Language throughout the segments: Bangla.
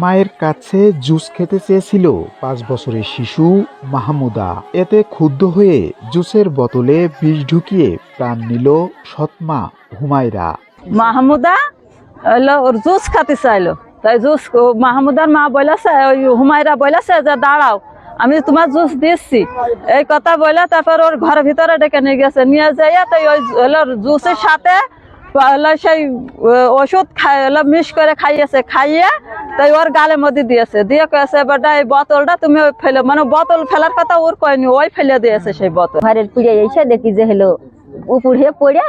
মায়ের কাছে জুস খেতে চেয়েছিল পাঁচ বছরের শিশু মাহমুদা। এতে ক্ষুব্ধ হয়ে জুসের বোতলে বিষ ঢুকিয়ে প্রাণ নিল সৎমা হুমায়রা। মাহমুদা ওর জুস খাতে চাইলো। তাই জুস মাহমুদার মা বলেছে, ওই হুমায়রা বলেছে যে, দাঁড়াও, আমি তোমার জুস দিচ্ছি। এই কথা বলে তারপর ওর ঘরের ভিতরে ডেকে নিয়ে গেছে। নিয়ে যাইয়া তাই ওই জুসের সাথে সেই ওষুধ খাই মিশ করে খাইয়েছে। খাইয়ে তাই ওর গালের মধ্যে দিয়েছে। দিয়ে কেছে বেটা এই বোতলটা তুমি ওই ফেলে। মানে বোতল ফেলার কথা ওর কয়নি, ওই ফেলে দিয়েছে সেই বোতল। ঘরের পুড়ে এসে দেখি যে হলো উপর হয়ে পড়ে,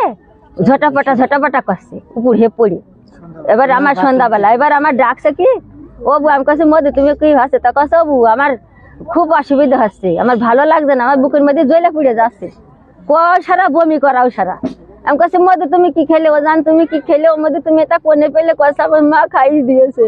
ঝটাপটা ঝটাপটা করছে, উপর হয়ে পড়ে। এবার আমার সন্ধ্যাবেলা, এবার আমার ডাকছে কি, ও বউ, আমি কাছে মধ্যে তুমি কি হচ্ছে তা কাছে ও বউ, আমার খুব অসুবিধা হচ্ছে, আমার ভালো লাগছে না, আমার বুকের মধ্যে জলে পুড়ে যাচ্ছে। ক সারা বমি করাও সারা। আমি কাছে মধ্যে তুমি কি খেলে? ও জান, তুমি কি খেলে? ওর মধ্যে তুমি এটা কোনে পেলে? কষা মা খাইয়ে দিয়েছে।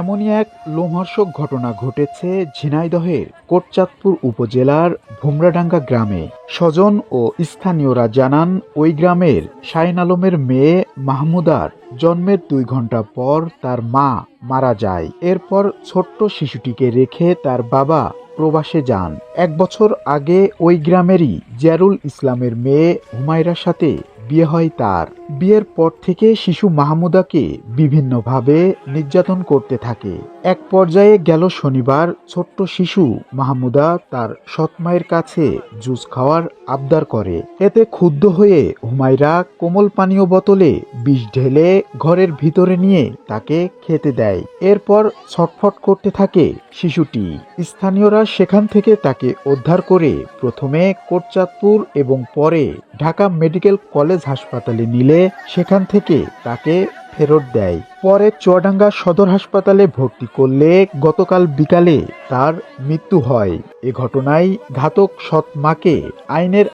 এমনই এক লোমহর্ষক ঘটনা ঘটেছে ঝিনাইদহের কোটচাঁদপুর উপজেলার ভুমরাডাঙ্গা গ্রামে। স্বজন ও স্থানীয়রা জানান, ওই গ্রামের শাইন আলমের মেয়ে মাহমুদার জন্মের দুই ঘণ্টা পর তার মা মারা যায়। এরপর ছোট্ট শিশুটিকে রেখে তার বাবা প্রবাসে যান। এক বছর আগে ওই গ্রামেরই জিয়ারুল ইসলামের মেয়ে হুমায়রার সাথে বিয়ে হয় তার। বিয়ের পর থেকে শিশু মাহমুদাকে বিভিন্নভাবে নির্যাতন করতে থাকে। এক পর্যায়ে গেল শনিবার ছোট্ট শিশু মাহমুদা তার সৎমায়ের কাছে জুস খাওয়ার আবদার করে। এতে ক্ষুব্ধ হয়ে হুমায়রা কোমল পানীয় বোতলে বিষ ঢেলে ঘরের ভিতরে নিয়ে তাকে খেতে দেয়। এরপর ছটফট করতে থাকে শিশুটি। স্থানীয়রা সেখান থেকে তাকে উদ্ধার করে প্রথমে কোটচাঁদপুর এবং পরে ঢাকা মেডিকেল কলেজ হাসপাতালে নিলে সেখান থেকে তাকে ফেরত দেয়। পরে চুয়াডাঙ্গা সদর হাসপাতালে ভর্তি করলে গতকাল বিকালে তার মৃত্যু হয়। এ ঘটনায় ঘাতক সৎ মাকে আইনের